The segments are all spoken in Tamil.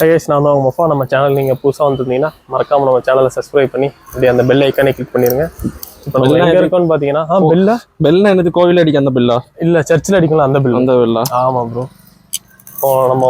கைஸ் நான் தான் உங்கள் மொஃபா. நம்ம சேனல் நீங்கள் புதுசாக வந்திருந்தீங்கன்னா மறக்காம நம்ம சேனலை சப்ஸ்கிரைப் பண்ணி அப்படியே அந்த பெல் ஐக்கானே கிளிக் பண்ணிருங்க. இப்போ நம்ம எங்கே இருக்கோம்னு பார்த்தீங்கன்னா ஆ பெல்லா பெல்ல எனக்கு கோவில் அடிக்க அந்த பெல்லா இல்லை சர்ச்சில் அடிக்கலாம் அந்த பெல் அந்த பெல்லா ஆமாம் ப்ரோ இப்போ நம்ம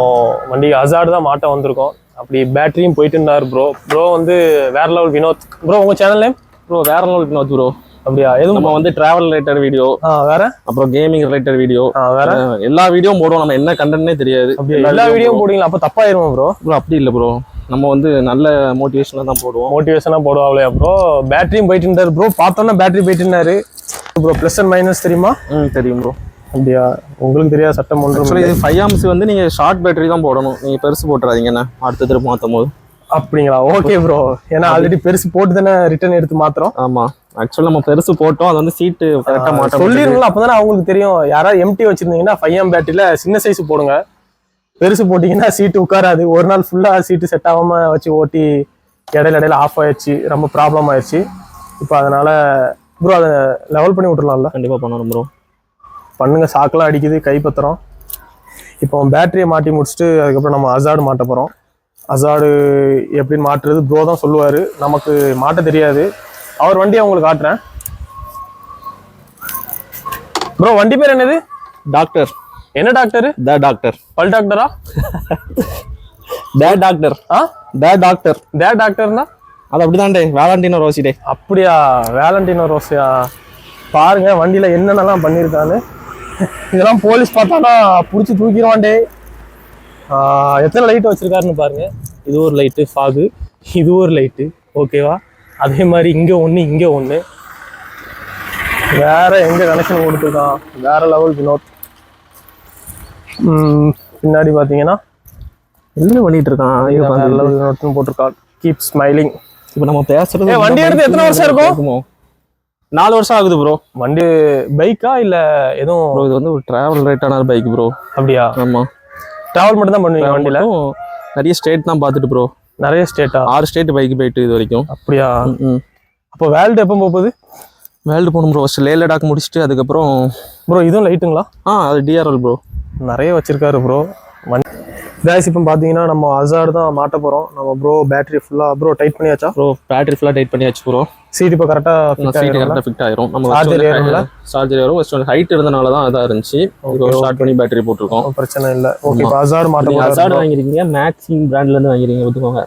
வண்டி அசாடு தான் மாட்ட வந்திருக்கோம். அப்படி பேட்டரியும் போயிட்டு இருந்தார் ப்ரோ ப்ரோ வந்து வேற லெவல் வினோத். ப்ரோ உங்கள் சேனல் நேம் ப்ரோ வேற லெவல் வினோத் ப்ரோ அப்படியா? எதுவும் நம்ம வந்து டிராவல் ரிலேட்டட் வீடியோ வேற? அப்புறம் கேமிங் ரிலேட்டட் வீடியோ வேற? எல்லா வீடியோ போடுவோம். நம்ம என்ன கண்டென்ட்னே தெரியாது. எல்லா வீடியோ போடுவீங்களா? அப்போ தப்பாயிருவோம் ப்ரோ ப்ரோ அப்படி இல்லை ப்ரோ நம்ம வந்து நல்ல மோட்டிவேஷனாக தான் போடுவோம். மோட்டிவேஷனாக போடுவாங்களே ப்ரோ பேட்டரியும் போயிட்டு இருந்தாரு ப்ரோ பார்த்தோன்னா பேட்டரி போயிட்டு இருந்தாரு. ப்ரோ ப்ளஸ் அண்ட் மைனஸ் தெரியுமா? ம் தெரியும் ப்ரோ அப்படியா? உங்களுக்கு தெரியாத சட்டம் ஆக்சுவலி இது ஃபைவ் ஆம்ஸ் வந்து நீங்கள் ஷார்ட் பேட்டரி தான் போடணும். நீங்கள் பெருசு போட்டுறாதீங்கண்ணே அடுத்த திரும்ப மாற்றும் போது அப்படிங்களா? ஓகே ப்ரோ ஏன்னா ஆல்ரெடி பெருசு போட்டு தானே ரிட்டர்ன் எடுத்து மாத்திரம் ஆமாம் ஆக்சுவலி நம்ம பெருசு போட்டோம் அது வந்து சீட்டு கரெக்டாக மாட்டோம். சொல்லிருங்களா அப்பதானே அவங்களுக்கு தெரியும். யாராவது எம்டி வச்சிருந்தீங்கன்னா ஃபைவ் எம் பேட்டரியில சின்ன சைஸ் போடுங்க. பெருசு போட்டீங்கன்னா சீட்டு உட்காராது. ஒரு நாள் ஃபுல்லா சீட்டு செட் ஆகாம வச்சு ஓட்டி இடையில இடையில ஆஃப் ஆயிடுச்சு. ரொம்ப ப்ராப்ளம் ஆயிடுச்சு. இப்போ அதனால ப்ரோ அதை லெவல் பண்ணி விட்டுறலாம்ல. கண்டிப்பாக பண்ணணும் ப்ரோ பண்ணுங்க. சாக்கெல்லாம் அடிக்குது கைப்பத்திரம் இப்போ பேட்டரியை மாட்டி முடிச்சுட்டு அதுக்கப்புறம் நம்ம அசாடு மாட்ட போகிறோம் அசாடு எப்படின்னு மாட்டுறது ப்ரோ தான் சொல்லுவார். நமக்கு மாட்ட தெரியாது. அவர் வண்டியை உங்களுக்கு காட்டுறேன். ப்ரோ வண்டி பேர் என்னது? டாக்டர். என்ன டாக்டர்? The doctor. பல் டாக்டரா? The doctor. Ah? The doctor. தே டாக்டர்னா? அது அப்படிதான்டே வேலண்டினோ ரோசி டே அப்படியா? வேலண்டினோ ரோஸியா பாருங்க வண்டியில என்னென்னலாம் பண்ணியிருக்கான்னு இதெல்லாம் போலீஸ் பார்த்தானா பிடிச்சி தூக்கிடுவான்டே எத்தனை லைட் வச்சிருக்காருன்னு பாருங்க. இது ஒரு லைட்டு ஃபாகு இது ஒரு லைட்டு ஓகேவா அதே மாதிரி இங்கே ஒன்று இங்கே ஒன்று வேற எங்க கனெக்ஷன் கொடுத்துருக்கான் வேற லெவல் வினோத். ம், பின்னாடி பார்த்தீங்கன்னா என்ன பண்ணிட்டு இருக்கான்? வேற லெவல் வினோத்னு போட்டிருக்கான் கீப் ஸ்மைலிங் இப்போ நம்ம பேசுறது வண்டி எடுத்து எத்தனை வருஷம் இருக்கும்? நாலு வருஷம் ஆகுது ப்ரோ வண்டி பைக்கா இல்ல எதுவும்? ப்ரோ இது வந்து ஒரு டிராவல் ரேட்டான பைக் ப்ரோ அப்படியா? ஆமா. டிராவல் மட்டும் தான் பண்ணுவீங்க வண்டியில? நிறைய ஸ்டேட் தான் பார்த்துட்டு ப்ரோ நிறைய ஸ்டேட்டா ஆறு ஸ்டேட் பைக் போயிட்டு இது வரைக்கும். அப்படியா? அப்போ வேல்டு எப்போ போகுது? வேர்ல்டு போகணும் ப்ரோ ஃபஸ்ட்டு லே லடாக் முடிச்சுட்டு அதுக்கப்புறம் ப்ரோ இதுவும் லைட்டுங்களா ஆ அது டிஆர்எல் ப்ரோ நிறைய வச்சிருக்காரு ப்ரோ வண்டி கேஸ் இப்போ பார்த்தீங்கன்னா நம்ம அசாடு தான் மாட்ட போகிறோம் நம்ம ப்ரோ பேட்டரி ஃபுல்லாக ப்ரோ டைட் பண்ணியாச்சா? ப்ரோ பேட்டரி ஃபுல்லாக டைட் பண்ணியாச்சு ப்ரோ சீட் இப்போ கரெக்டாக சீட் கரெக்டாக ஃபிட் ஆயிரும். நம்ம Charger ஏறும்ல? சார்ஜர் ஏறும். ஃபஸ்ட் ஹைட் இருந்தனால தான் இதாக இருந்துச்சு. Okay, ஸ்டார்ட் பண்ணி பேட்டரி போட்டிருக்கோம். பிரச்சனை இல்லை. ஓகே இப்போ அசாடு மாட்ட நீங்கள் அசாடு போகிறோம் வாங்கிருக்கீங்க மேக்ஸிங் பிராண்ட்ல இருந்து வாங்கிருக்கீங்க பார்த்துக்கோங்க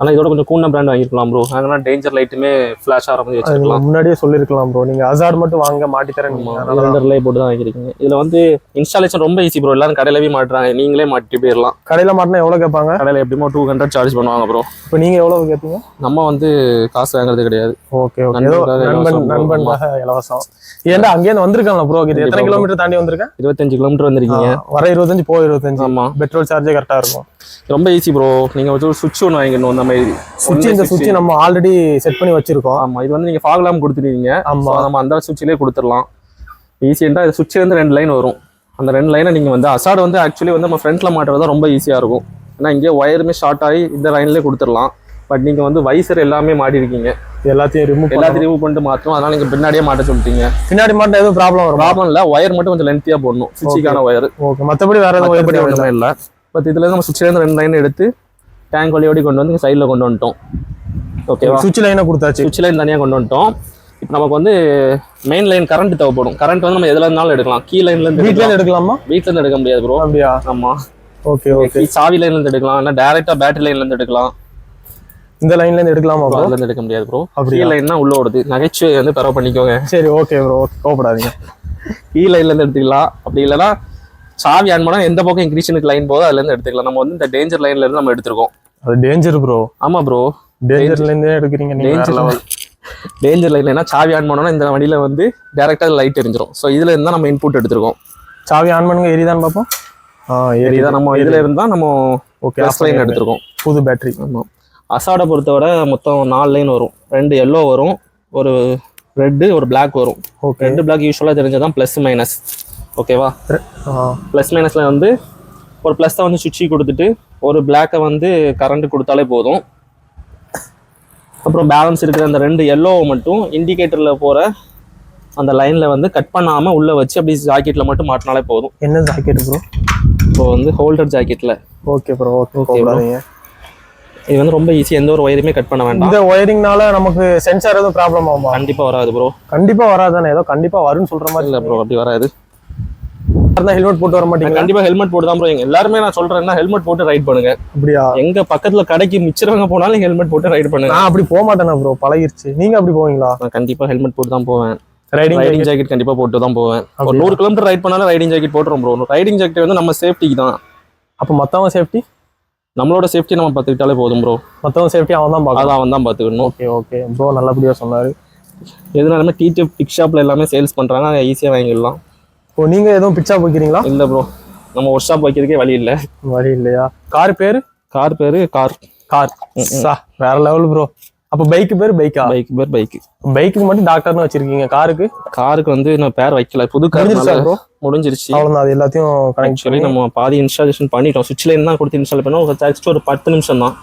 ஆனால் இதோட கொஞ்சம் கூண்ண பிராண்ட் வாங்கிருக்கலாம் ப்ரோ அதனால டேஞ்சர் லைட்டுமே ஃபிளாஷ் ஆகிற மாதிரி வச்சிருக்கலாம். முன்னாடியே சொல்லியிருக்கலாம் ப்ரோ நீங்கள் அசாடு மட்டும் வாங்க மாட்டி தரேன் அதனால தான். ரெண்டு ரிலே போட்டு தான் வாங்கிருக்கீங்க இதுல வந்து இன்ஸ்டாலேஷன் ரொம்ப ஈஸி ப்ரோ எல்லாரும் கடையில போய் மாட்டுறாங்க. நீங்களே மாட்டிட்டு போயிடலாம் கடையில் மாட்டினா எவ்வளோ கேட்பாங்க? கடையில எப்படிமோ டூ ஹண்ட்ரட் சார்ஜ் பண்ணுவாங்க ப்ரோ இப்போ நீங்கள் எவ்வளோ கேட்பீங்க? நம்ம வந்து காசு வாங்குறது கிடையாது. Okay okay. ஏதோ நண்பனுக்காக நண்பன் இலவசம். ஏன்டா அங்கேருந்து வந்திருக்காங்களா ப்ரோ இது எத்தனை. கிலோமீட்டர் தாண்டி வந்திருக்கேன் இருபத்தஞ்சு கிலோமீட்டர் வந்திருக்கீங்க. வர இருபத்தஞ்சு போக இருபத்தஞ்சு. ஆமா. பெட்ரோல் சார்ஜே கரெக்டாக இருக்கும். ரொம்ப ஈஸி ப்ரோ நீங்க வந்து ஒரு சுவிட்ச் ஒன்று வாங்கிக்கணும். அந்த மாதிரி சுவிட்ச் இந்த சுவிட்ச் நம்ம ஆல்ரெடி செட் பண்ணி வச்சிருக்கோம். ஆமா இது வந்து நீங்க ஃபாக்லாம் கொடுத்துருவீங்க ஆமா So, நம்ம அந்த சுவிட்சிலே கொடுத்துடலாம். ஈஸியாக இது சுவிட்ச் வந்து ரெண்டு லைன் வரும். அந்த ரெண்டு லைனை நீங்க வந்து அசாடு வந்து ஆக்சுவலி வந்து நம்ம ஃப்ரண்ட்ல மாட்டுறது தான் ரொம்ப ஈஸியா இருக்கும். ஏன்னா இங்கே ஒயருமே ஷார்ட் ஆகி இந்த லைன்லேயே கொடுத்துடலாம். பட் நீங்க வந்து வைசர் எல்லாமே மாட்டிருக்கீங்க. எல்லாத்தையும் ரிமூவ் எல்லாத்தையும் ரிமூவ் பண்ணிட்டு மாற்றணும் அதனால நீங்க பின்னாடியே மாட்ட சொல்லிட்டீங்க. பின்னாடி மாட்டினா எதுவும் ப்ராப்ளம் வரும் ப்ராப்ளம் இல்ல. ஒயர் மட்டும் கொஞ்சம் லென்த்தியா போடணும். சுவிட்சுக்கான ஒயர் ஓகே மற்றபடி வேற எதுவும் ஒயர் ஒன்றுமே இல்லை. பட் இதுல நம்ம சுவிட்ச்ல இருந்து ரெண்டு லைன் எடுத்து டேங்க் வழியோடி கொண்டு வந்து சைடில் கொண்டு வந்துட்டோம். ஓகேவா சுவிட்ச் லைனை கொடுத்தாச்சு. சுவிட்ச் லைன் தனியாக கொண்டு வந்துட்டோம். இப்போ நமக்கு வந்து மெயின் லைன் கரண்ட் தேவைப்படும். கரண்ட் வந்து நம்ம எதுல இருந்தாலும் எடுக்கலாம். கீ லைன்ல இருந்து வீட்ல எடுக்கலாம். வீட்ல இருந்து எடுக்க முடியாது ப்ரோ அப்படியா? ஆமா. ஓகே ஓகே சாவி லைன்ல இருந்து எடுக்கலாம். இல்ல டைரக்டா பேட்டரி லைன்ல இருந்து எடுக்கலாம். இந்த லைன்ல இருந்து எடுக்கலாமா ப்ரோ அதுல இருந்து எடுக்க முடியாது ப்ரோ கீ? லைன்னா உள்ள ஓடுது. நகைச்சுவை வந்து பெற பண்ணிக்கோங்க. சரி ஓகே ப்ரோ ஓகே கோவப்படாதீங்க. கீ லைன்ல இருந்து எடுத்துக்கலாம். அப்படி இல்லைன்னா சாவி ஆன் பண்ணா எந்த பக்கம் இன்க்ரீஷனுக்கு லைன் போதோ அதுல இருந்து எடுத்துக்கலாம். நம்ம வந்து இந்த டேஞ்சர் லைன்ல இருந்து நம்ம எடுத்திருக்கோம். அது டேஞ்சர் ப்ரோ ஆமா ப்ரோ டேஞ்சர்ல இருந்தே எடுக்கிறீங்க நீங்க டேஞ்சர். டேஞ்சர் லைன்ல சாவி ஆன் பண்ணோம்னா இந்த வண்டியில வந்து டேரக்டா லைட் எரிஞ்சிரும். ஸோ இதுல இருந்தா நம்ம இன்புட் எடுத்திருக்கோம். சாவி ஆன் பண்ணுங்க எரிதான் பார்ப்போம். ஆ எரி இதான் நம்ம இதுல இருந்தா நம்ம ஓகே ப்ளஸ் லைன் எடுத்திருக்கோம். புது பேட்டரி ஆமா. அசாடை பொறுத்தவரை மொத்தம் நாலு லைன் வரும். ரெண்டு எல்லோ வரும் ஒரு ரெட்டு ஒரு Black வரும். ஓகே ரெண்டு பிளாக் யூஸ்வலாக தெரிஞ்சதான் ப்ளஸ் மைனஸ் ஓகேவா? ப்ளஸ் மைனஸில் வந்து ஒரு ப்ளஸ்ஸை வந்து சுவிட்சு கொடுத்துட்டு ஒரு பிளாக்கை வந்து கரண்ட் கொடுத்தாலே போதும். அப்புறம் பேலன்ஸ் இருக்கிற அந்த ரெண்டு எல்லோவை மட்டும் இண்டிகேட்டரில் போகிற அந்த லைனில் வந்து கட் பண்ணாமல் உள்ளே வச்சு அப்படி ஜாக்கெட்டில் மட்டும் மாட்டினாலே போதும். என்ன ஜாக்கெட் ப்ரோ இப்போ வந்து ஹோல்டர் ஜாக்கெட்டில் ஓகே ப்ரோ ஓகே. கோவப்படாதீங்க இது வந்து ரொம்ப ஈஸி எந்த ஒரு ஒயருமே கட் பண்ண வேண்டாம். இந்த ஒயரிங்னால நமக்கு சென்சார் எதுவும் ப்ராப்ளம் ஆகுமா? கண்டிப்பா வராது ப்ரோ கண்டிப்பா வராதானே ஏதோ கண்டிப்பா வரும்னு சொல்ற மாதிரி இல்ல ப்ரோ அப்படி வராது. ஹெல்மெட் போட்டு வர மாட்டீங்களா? கண்டிப்பா ஹெல்மெட் போட்டு தான் ப்ரோ எங்க எல்லாருமே நான் சொல்றேன்னா ஹெல்மெட் போட்டு ரைட் பண்ணுங்க. அப்படியா? எங்க பக்கத்துல கடைக்கு மிச்சரவங்க போனாலும் ஹெல்மெட் போட்டு ரைட் பண்ணுங்க. நான் அப்படி போக மாட்டேனா ப்ரோ பழகிருச்சு. நீங்க அப்படி போவீங்களா? நான் கண்டிப்பா ஹெல்மெட் போட்டு தான் போவேன் ரைடிங் ரைடிங் ஜாக்கெட் கண்டிப்பா போட்டு தான் போவேன். ஒரு? நூறு கிலோமீட்டர் ரைட் பண்ணாலும் ரைடிங் ஜாக்கெட் போட்டுரும் ப்ரோ ரைடிங் ஜாக்கெட் வந்து நம்ம சேஃப்டிக்கு தான் அப்ப மத்தவங்க சேஃப்டி நம்மளோட சேஃப்டி நம்ம பார்த்துக்கிட்டாலே போதும் ப்ரோ மத்தவங்க சேஃப்டி அவன் தான் பார்க்கணும். அவன் தான் பார்த்துக்கணும். ஓகே ஓகே ப்ரோ நல்லபடியா சொன்னாரு. எதுனாலுமே டிடிஎஃப் பிக் ஷாப்ல எல்லாமே சேல்ஸ் பண்றாங்க. ஈஸியா வாங்கிடலாம். ஓ நீங்க எதுவும் பிச்சா போய்க்கிறீங்களா இல்ல ப்ரோ நம்ம ஒர்க் ஷாப் வைக்கிறதுக்கே வழி இல்ல. வழி இல்லையா? கார் பேரு? கார் பேரு கார் கார் சா வேற லெவல் ப்ரோ அப்ப பைக் பேரு பைக்கா பைக் பேர் பைக் பைக்குக்கு மட்டும் டாக்டர்னு வச்சிருக்கீங்க காருக்கு காருக்கு வந்து நான் பேர் வைக்கல. புது கார் முடிஞ்சிருச்சா ப்ரோ முடிஞ்சிருச்சு. அவ்வளவுதான் அது எல்லாத்தையும் கனெக்ட் ஆக்சுவலி நம்ம பாதி இன்ஸ்டாலேஷன் பண்ணிட்டோம். சுவிட்ச் லைன் தான் கொடுத்து இன்ஸ்டால் பண்ணோம். ஒரு ஜஸ்ட் ஒரு பத்து நிமிஷம் தான்.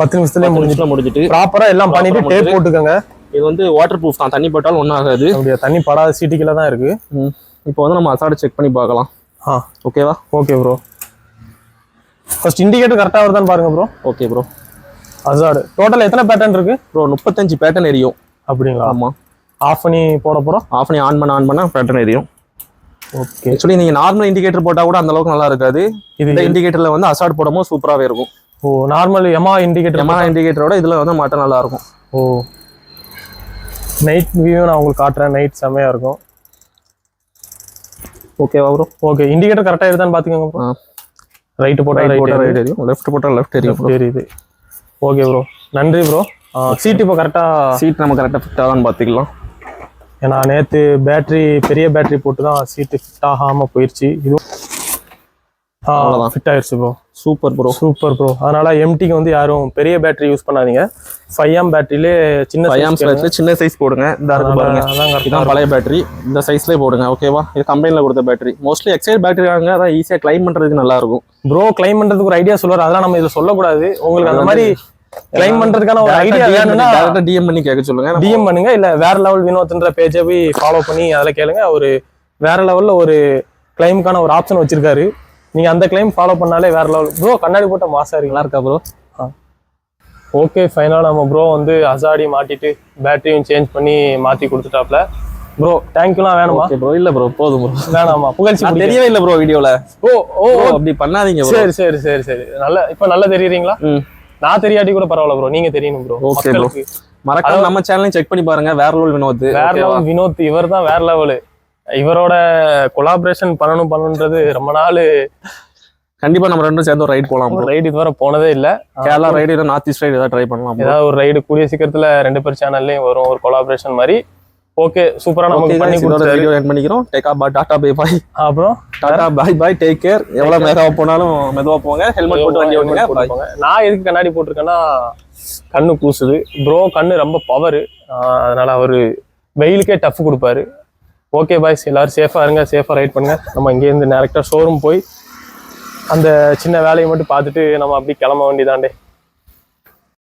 பத்து நிமிஷத்துல முடிஞ்சிட்டு. ப்ராப்பரா எல்லாம் பண்ணிட்டு டேப் போட்டுக்கோங்க. இது வந்து வாட்டர் ப்ரூஃப் தான். தண்ணி போட்டாலும் ஒன்றும் ஆகாது. தண்ணி படாத சீட்டுக்குள்ள தான் இருக்கு. இப்போ வந்து நம்ம அசாடு செக் பண்ணி பார்க்கலாம். ஆ. ஓகேவா ஓகே ப்ரோ ஃபர்ஸ்ட் இண்டிகேட்டர் கரெக்டா வருதான்னு பாருங்க ப்ரோ ஓகே ப்ரோ அசாடு டோட்டல் எத்தனை பேட்டர்ன் இருக்கு? ப்ரோ முப்பத்தஞ்சு பேட்டர்ன் எரியும். அப்படிங்களா? ஆமா. ஆஃப் பண்ணி போட போறோம்? ஆஃப் பண்ணி ஆன் பண்ண ஆன் பண்ண பேட்டர்ன் எரியும். ஓகே ஆக்சுவலி நீங்க நார்மல் இண்டிகேட்டர் போட்டா கூட அந்த அளவுக்கு நல்லா இருக்காது. இந்த இண்டிகேட்டர்ல வந்து அசாட் போடும்போது சூப்பராகவே இருக்கும். ஓ நார்மல் எமா இண்டிகேட்டர் எமா இண்டிகேட்டரோட இதுல வந்து மாட்டம் நல்லா இருக்கும். ஓ. நைட் வியூ நான் உங்களுக்கு காட்டுறேன். நைட் செம்மையா இருக்கும். ஓகேவா ப்ரோ ஓகே இண்டிகேட்டர் கரெக்டா இருதான்னு பாத்துக்கோங்க ப்ரோ ஆ. ரைட் போட்டா ரைட் எரியும். லெஃப்ட் போட்டா லெஃப்ட் எரியும் ப்ரோ தெரியுது ஓகே ப்ரோ நன்றி ப்ரோ சீட் இப்போ கரெக்டா சீட் நம்ம கரெக்டாக ஃபிட் ஆகான்னு பார்த்துக்கலாம் ஏன்னா நேத்து பேட்டரி பெரிய பேட்டரி போட்டு தான் சீட்டு ஃபிட் ஆகாம போயிருச்சு. இதுவும் அவ்வளவுதான். ஃபிட் ஆயிருச்சு bro super bro super bro அதனால எம்டிக்கு வந்து யாரும் பெரிய பேட்டரி யூஸ் பண்ணாதீங்க. ஃபைவ் எம் பேட்டரியிலே சின்ன ஃபைவ். பேட்டரி சின்ன சைஸ் போடுங்க. இந்த பாருங்க. இதான் பழைய பேட்டரி இந்த சைஸ்லேயே போடுங்க ஓகேவா இது கம்பெனியில் கொடுத்த பேட்டரி மோஸ்ட்லி எக்ஸைட் பேட்டரி வாங்க அதான் ஈஸியாக கிளைம் பண்ணுறதுக்கு நல்லா இருக்கும் ப்ரோ கிளைம் பண்றதுக்கு ஒரு ஐடியா சொல்லுவார். அதெல்லாம் நம்ம இதுல சொல்லக்கூடாது. உங்களுக்கு அந்த மாதிரி கிளைம் பண்றதுக்கான ஒரு ஐடியா வேணும்னா டிஎம் பண்ணி கேட்க சொல்லுங்க. டிஎம் பண்ணுங்க. இல்ல வேற லெவல் வினோத்ன்ற பேஜை போய் ஃபாலோ பண்ணி அதில் கேளுங்க. ஒரு வேற லெவல்ல ஒரு கிளைமுக்கான ஒரு ஆப்ஷன் வச்சிருக்காரு. நீங்க அந்த கிளைம் ஃபாலோ பண்ணாலே வேற லெவல் ப்ரோ கண்ணாடி போட்ட மாசா நல்லா இருக்கீங்களா இருக்கா ப்ரோ ஓகே ஃபைனலாக நம்ம ப்ரோ வந்து அசாடி மாட்டிட்டு பேட்டரியும் சேஞ்ச் பண்ணி மாத்தி கொடுத்துட்டாப்ல. ப்ரோ தேங்க்யூலாம் வேணுமா? ஓகே ப்ரோ இல்ல ப்ரோ போதும் ப்ரோ வேணாமா? புகழ்ச்சி. தெரியவே இல்ல ப்ரோ வீடியோல ஓ ஓ அப்படி பண்ணாதீங்க ப்ரோ சரி சரி சரி சரி. நல்ல இப்ப நல்லா தெரியுறீங்களா? நான் தெரியாட்டி கூட பரவாயில்ல ப்ரோ நீங்க தெரியணும் ப்ரோ Okay bro. மறக்காம நம்ம சேனலையும் செக் பண்ணி பாருங்க. வேற லெவல் வினோத். வேற லெவல் வினோத் இவர் தான் வேற லெவலு இவரோட கொலாபரேஷன் பண்ணணும் பண்ணணுன்றது ரொம்ப நாள் கண்டிப்பா நம்ம ரெண்டும் சேர்ந்து ஒரு ரைட் போலாம் bro. ரைடு இதுவரை போனதே இல்ல. கேரளா ரைடு இல்லை நார்த் ஈஸ்ட் ரைடு ஏதாவது ட்ரை பண்ணலாம். ஏதாவது ஒரு ரைடு கூடிய சீக்கிரத்துல ரெண்டு பேர் சேனல்லையும் வரும் ஒரு கொலாபரேஷன் மாதிரி. ஓகே சூப்பரா நமக்கு பண்ணி கொடுத்தாரு. வீடியோ எண்ட் பண்ணிக்கிறோம். டேக் பா டாடா பை பாய் அப்புறம்? Tata bye bye take care எவ்வளவு மெதுவா போனாலும் மெதுவா போங்க. ஹெல்மெட் போட்டு வண்டி ஓட்டுங்க. நான் எதுக்கு கண்ணாடி போட்டிருக்கேன்னா கண்ணு கூசுது. ப்ரோ கண்ணு ரொம்ப பவர் அதனால அவரு வெயிலுக்கே டஃப் கொடுப்பாரு. ஓகே பாய்ஸ் எல்லோரும் சேஃபாக இருங்க சேஃபாக ரைட் பண்ணுங்க. நம்ம இங்கேருந்து டேரெக்டாக ஷோரூம் போய் அந்த சின்ன வேலையை மட்டும் பார்த்துட்டு நம்ம அப்படி கிளம்ப வேண்டியதாண்டே